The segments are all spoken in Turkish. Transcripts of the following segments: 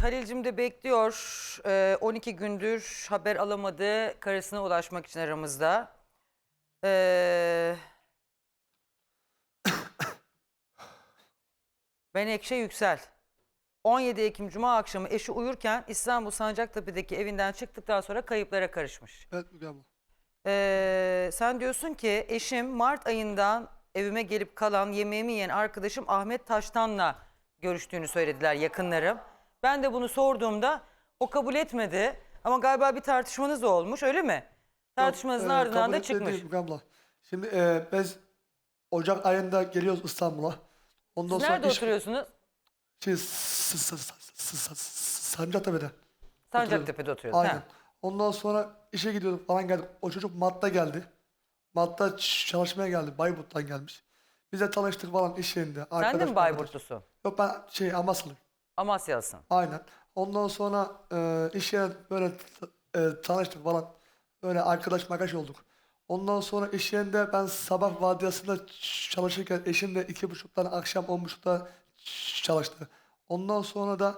Halil'cim de bekliyor. Ee, 12 gündür haber alamadı. Karısına ulaşmak için aramızda. Ee... Menekşe Yüksel. 17 Ekim Cuma akşamı eşi uyurken İstanbul Sancaktepe'deki evinden çıktıktan sonra kayıplara karışmış. Evet Müge abla. Ee, sen diyorsun ki eşim Mart ayından evime gelip kalan yemeğimi yiyen arkadaşım Ahmet Taştan'la görüştüğünü söylediler yakınlarım. Ben de bunu sorduğumda o kabul etmedi ama galiba bir tartışmanız da olmuş öyle mi? Tartışmanızın Yok, e, ardından kabul da etmedi çıkmış. değil Müge abla. Şimdi e, biz Ocak ayında geliyoruz İstanbul'a. Ondan nerede iş- oturuyorsunuz? Şey, s- s- s- s- s- s- Sancaktepe'de. Sancaktepe'de oturuyorsunuz. Aynen. ha. Ondan sonra işe gidiyorduk falan geldik. O çocuk Mart'ta geldi. Mart'ta ç- çalışmaya geldi. Bayburt'tan gelmiş. Biz de tanıştık falan iş yerinde. Sen de mi. Bayburtlusun? Yok ben şey Amaslıyım. Amasyalısın. Aynen. Ondan sonra e, iş yerine böyle t- e, tanıştık falan. Böyle arkadaş magaş olduk. Ondan sonra iş yerinde ben sabah vardiyasında ç- çalışırken eşim de iki buçuktan akşam on buçukta çalıştı. Ondan sonra da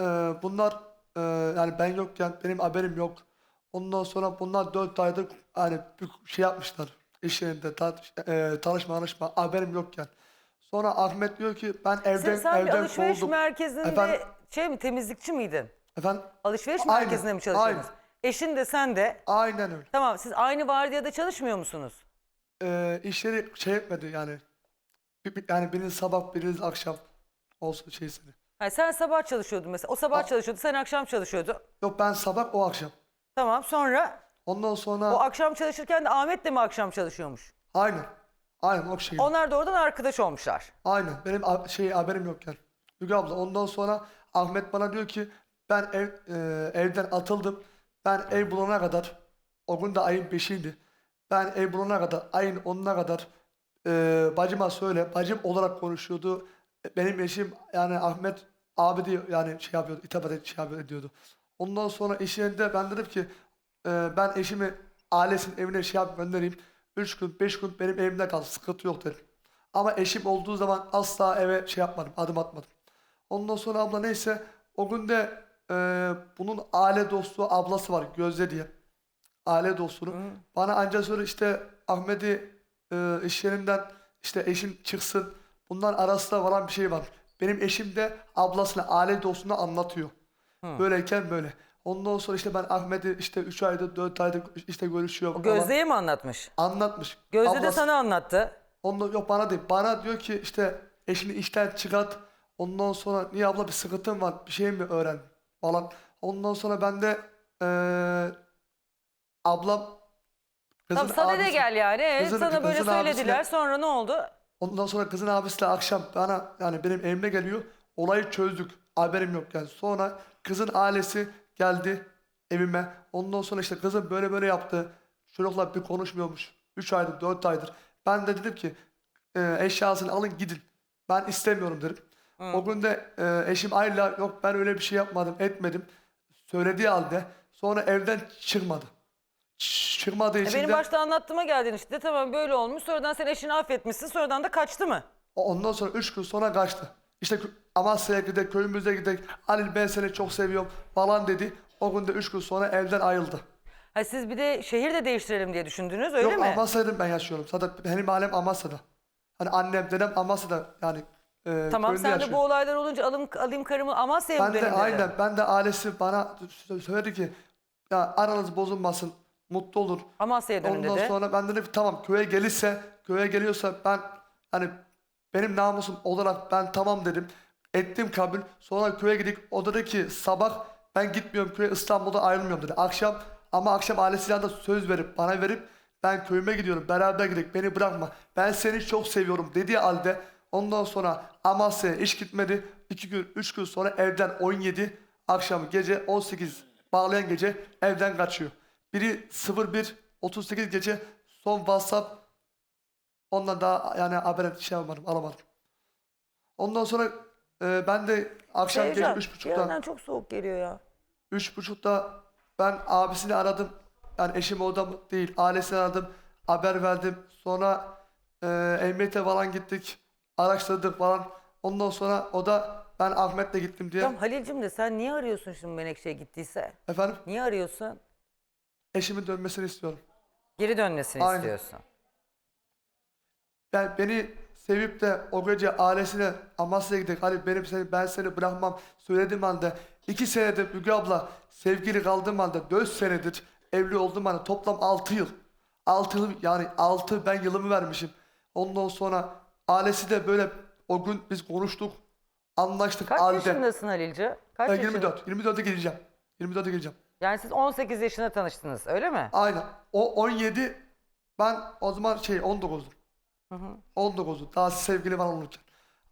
e, bunlar e, yani ben yokken benim haberim yok. Ondan sonra bunlar dört aydır hani bir şey yapmışlar iş yerinde ta, e, tanışma tanışma haberim yokken. Sonra Ahmet diyor ki ben evden Sen, sen bir evden alışveriş kovuldum. merkezinde Efendim? şey mi temizlikçi miydin? Efendim? Alışveriş Aynen, merkezinde mi çalışıyordunuz? aynen. Eşin de sen de. Aynen öyle. Tamam siz aynı vardiyada çalışmıyor musunuz? Ee, işleri şey etmedi yani. Bir- bir- Yani biriniz sabah biriniz akşam olsun şeysini. Ha, sen sabah çalışıyordun mesela. O sabah çalışıyordu, sen akşam çalışıyordun. Yok ben sabah o akşam. Tamam sonra Ondan sonra o akşam çalışırken de Ahmet de mi akşam çalışıyormuş? aynen. Aynen o şey. Onlar da oradan arkadaş olmuşlar. Aynen. Benim a- şey haberim yokken. Müge abla ondan sonra Ahmet bana diyor ki ben ev, e, evden atıldım. Ben ev bulana kadar o gün de ayın beşiydi. Ben ev bulana kadar ayın onuna kadar e, bacıma söyle. Bacım olarak konuşuyordu. Benim eşim yani Ahmet abi diye yani şey yapıyordu. ed- şey yapıyor- ediyordu. Ondan sonra iş yerinde ben dedim ki e, ben eşimi ailesinin evine şey yap göndereyim. Üç gün beş gün benim evimde kal. Sıkıntı yok dedim. Ama eşim olduğu zaman asla eve şey yapmadım, adım atmadım. Ondan sonra abla neyse o gün de e, bunun aile dostu ablası var Gözde diye. Aile dostunu. Bana anca sonra işte Ahmet'i e, iş yerinden işte eşin çıksın. Bunlar arasında falan bir şey var. Benim eşim de ablasına, aile dostuna anlatıyor. Böyleyken böyle. Ondan sonra işte ben Ahmet'i işte 3 aydır 4 aydır işte görüşüyor. O Gözde'ye mi anlatmış? Anlatmış. Gözde de Ablası- sana anlattı. Ondan yok bana değil. Bana diyor ki işte eşini işten çıkart. Ondan sonra niye abla bir sıkıntın var? Bir şey mi öğren falan. Ondan sonra ben de eee ablam kızın Tamam sadede abisi- gel yani. Evet, kızın- sana böyle kızın abisiyle- söylediler. Sonra ne oldu? Ondan sonra kızın abisi de akşam bana yani benim evime geliyor. Olayı çözdük. Haberim yok yani. Sonra kızın ailesi geldi evime. Ondan sonra işte kızım böyle böyle yaptı. Çocuklar bir konuşmuyormuş. 3 aydır 4 aydır. Ben de dedim ki e, eşyasını alın gidin. Ben istemiyorum dedim. O gün de e, eşim Ayla yok ben öyle bir şey yapmadım etmedim. Söylediği halde sonra evden çıkmadı. Ç- Çıkmadığı E, için benim de başta anlattığıma geldin işte. Tamam böyle olmuş. Sonradan sen eşini affetmişsin. Sonradan da kaçtı mı? Ondan sonra üç gün sonra kaçtı. İşte Amasya'ya gidelim, köyümüze gidelim. Halil ben seni çok seviyorum falan dedi. O gün de üç gün sonra evden ayrıldı. Ha, siz bir de şehir de değiştirelim diye düşündünüz öyle Yok mi? Amasya'da ben yaşıyorum. Zaten benim ailem Amasya'da. Hani annem, dedem Amasya'da yani e, Tamam sen de yaşıyor. bu olaylar olunca alım, alayım karımı Amasya'ya mı Ben de dedi. aynen ben de ailesi bana sö- söyledi ki ya aranız bozulmasın, mutlu olur. Amasya'ya dönün Ondan dedi. sonra ben dedim tamam köye gelirse, köye geliyorsa ben hani benim namusum olarak ben tamam dedim. Ettim kabul. Sonra köye gittik. O dedi ki sabah ben gitmiyorum köye İstanbul'da ayrılmıyorum dedi. Akşam ama akşam ailesiyle de söz verip bana verip ben köyüme gidiyorum beraber gidelim beni bırakma. Ben seni çok seviyorum dediği halde ondan sonra Amasya'ya iş gitmedi. 2 gün 3 gün sonra evden 17 akşam gece 18 bağlayan gece evden kaçıyor. Biri 01 38 gece son WhatsApp ondan daha yani haber şey yapmadım alamadım. Ondan sonra e, ben de akşam gece Sevcan, üç buçukta yanından çok soğuk geliyor ya. üç buçukta ben abisini aradım. Yani eşim orada mı değil. Ailesini aradım. Haber verdim. Sonra e, emniyete falan gittik. Araştırdık falan. Ondan sonra o da Ben Ahmet'le gittim diye. Tamam Halil'cim de sen niye arıyorsun şimdi Menekşe'ye gittiyse? Efendim Niye arıyorsun? eşimin dönmesini istiyorum. Geri dönmesini Aynen. istiyorsun. Ben beni sevip de o gece ailesine Amasya'ya gidecek. Hani benim seni ben seni bırakmam söylediğim halde iki senedir Müge abla sevgili kaldığım halde dört senedir evli olduğum halde toplam altı yıl. Altı yıl yani altı ben yılımı vermişim. Ondan sonra ailesi de böyle o gün biz konuştuk. Anlaştık Kaç halde. yaşındasın Halilci? Kaç Ben yaşında? 24. 24'e gireceğim. 24'e gireceğim. Yani siz 18 yaşında tanıştınız öyle mi? Aynen. O 17 ben o zaman şey 19'dum. 19'du. Daha sevgili falan olurken.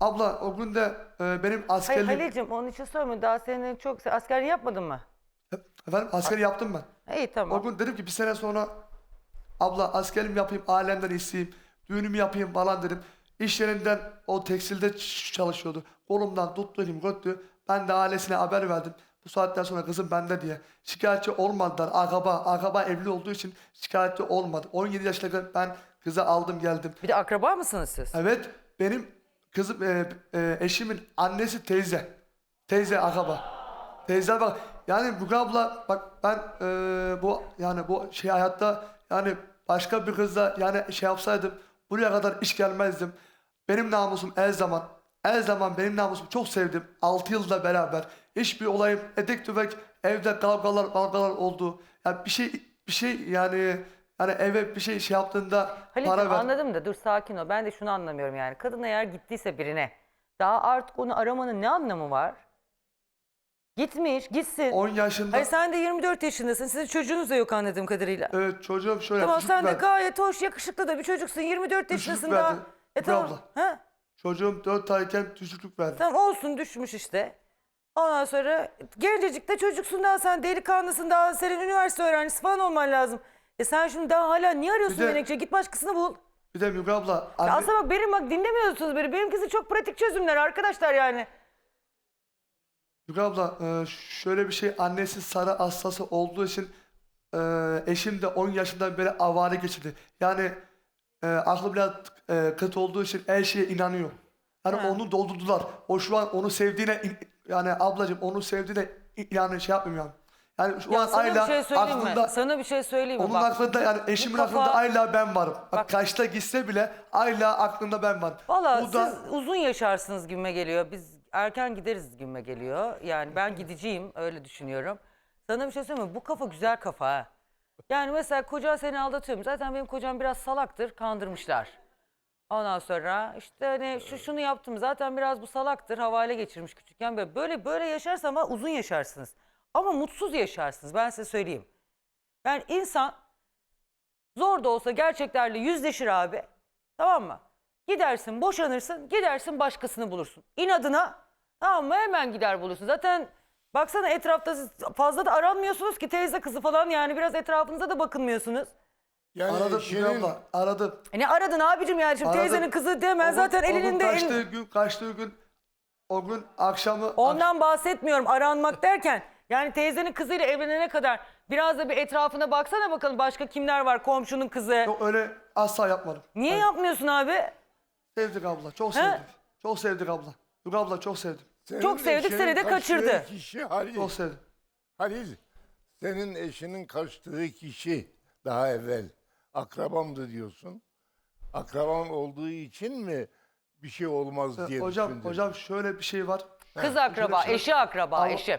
Abla o gün de e, benim Hayır askerliğim... Halil'cim onun için sormuyorum. Daha senin çok sen yapmadın mı? Efendim askeri yaptım ben. İyi tamam. O gün dedim ki bir sene sonra abla askerliğimi yapayım, ailemden isteyeyim, düğünümü yapayım falan dedim. İş yerinden o tekstilde ç- çalışıyordu. Kolumdan tuttu elim götürdü. Ben de ailesine haber verdim. Bu saatten sonra kızım bende diye. Şikayetçi olmadılar. Akaba, akaba evli olduğu için şikayetçi olmadı. 17 yaşında ben kızı aldım geldim. Bir de akraba mısınız siz? Evet benim kızım e, e, eşimin annesi teyze. Teyze akaba. Teyze bak yani bu abla bak ben e, bu yani bu şey hayatta yani başka bir kızla yani şey yapsaydım buraya kadar iş gelmezdim. Benim namusum her zaman her zaman benim namusum çok sevdim. 6 yılda beraber hiçbir olayım etek tüfek evde kavgalar kavgalar oldu. Yani bir şey bir şey yani yani eve bir şey şey yaptığında Halil'cim para ver. anladım da dur sakin ol. Ben de şunu anlamıyorum yani. Kadın eğer gittiyse birine daha artık onu aramanın ne anlamı var? Gitmiş, gitsin. 10 yaşında Hayır sen de 24 yaşındasın. Sizin çocuğunuz da yok anladığım kadarıyla. Evet çocuğum şöyle Tamam küçük sen de verdi. gayet hoş, yakışıklı da bir çocuksun. 24 Düşük yaşındasın verdi. daha. E Müge tamam. abla. Ha? Çocuğum 4 ayken düşüklük verdi. Tamam olsun düşmüş işte. Ondan sonra gencecik de çocuksun daha sen delikanlısın daha senin üniversite öğrencisi falan olman lazım. E sen şimdi daha hala niye arıyorsun Bir de- Menekşe? Git başkasını bul. Bir de Müge abla Ya anne, aslında bak benim bak dinlemiyorsunuz beni. Benimkisi çok pratik çözümler arkadaşlar yani. Müge abla e, şöyle bir şey annesi sarı hastası olduğu için e, eşim de 10 yaşından beri avare geçirdi. Yani e, aklı biraz e, kötü olduğu için her şeye inanıyor. Yani Ha. onu doldurdular. O şu an onu sevdiğine in- yani ablacığım onu sevdiğine in- yani şey yapmıyorum yani. Yani şu Ya an sana Ayla bir şey söyleyeyim aklında mi? Sana bir şey söyleyeyim mi? Onun Bak, aklında yani eşimin kafa- aklında Ayla ben varım. Bak, Bak- kaçta gitse bile Ayla aklında ben varım. Valla Bu da- siz uzun yaşarsınız gibime geliyor. Biz erken gideriz gibime geliyor. Yani ben gideceğim öyle düşünüyorum. Sana bir şey söyleyeyim mi? Bu kafa güzel kafa ha. Yani mesela koca seni aldatıyorum. Zaten benim kocam biraz salaktır. Kandırmışlar. Ondan sonra işte hani şu şunu yaptım. Zaten biraz bu salaktır. Havale geçirmiş küçükken. Böyle böyle, böyle yaşarsan ama uzun yaşarsınız. Ama mutsuz yaşarsınız. Ben size söyleyeyim. Yani insan zor da olsa gerçeklerle yüzleşir abi. Tamam mı? Gidersin boşanırsın gidersin başkasını bulursun. İnadına tamam mı hemen gider bulursun. Zaten baksana etrafta siz fazla da aranmıyorsunuz ki teyze kızı falan yani biraz etrafınıza da bakınmıyorsunuz. Yani Aradım eşinin- abla aradım. E ne aradın abicim yani şimdi Aradım. teyzenin kızı demen O gün- zaten o gün elinde kaçtığı elin- gün kaçtığı gün o gün akşamı Ondan bahsetmiyorum aranmak derken yani teyzenin kızıyla evlenene kadar biraz da bir etrafına baksana bakalım başka kimler var komşunun kızı. Yok öyle asla yapmadım. Niye Ben- yapmıyorsun abi? Sevdik abla. Çok He? sevdik. Çok sevdik abla. Yok abla çok sevdim. senin Çok sevdik, eşinin seni de kaçtığı kaçırdı. Kişi Halil. Çok sevdim. Halil, senin eşinin kaçtığı kişi daha evvel akrabamdı diyorsun. Akraban olduğu için mi bir şey olmaz diye hocam düşündün? hocam şöyle bir şey var. Kız akraba, şöyle- eşi akraba, Ama- eşi.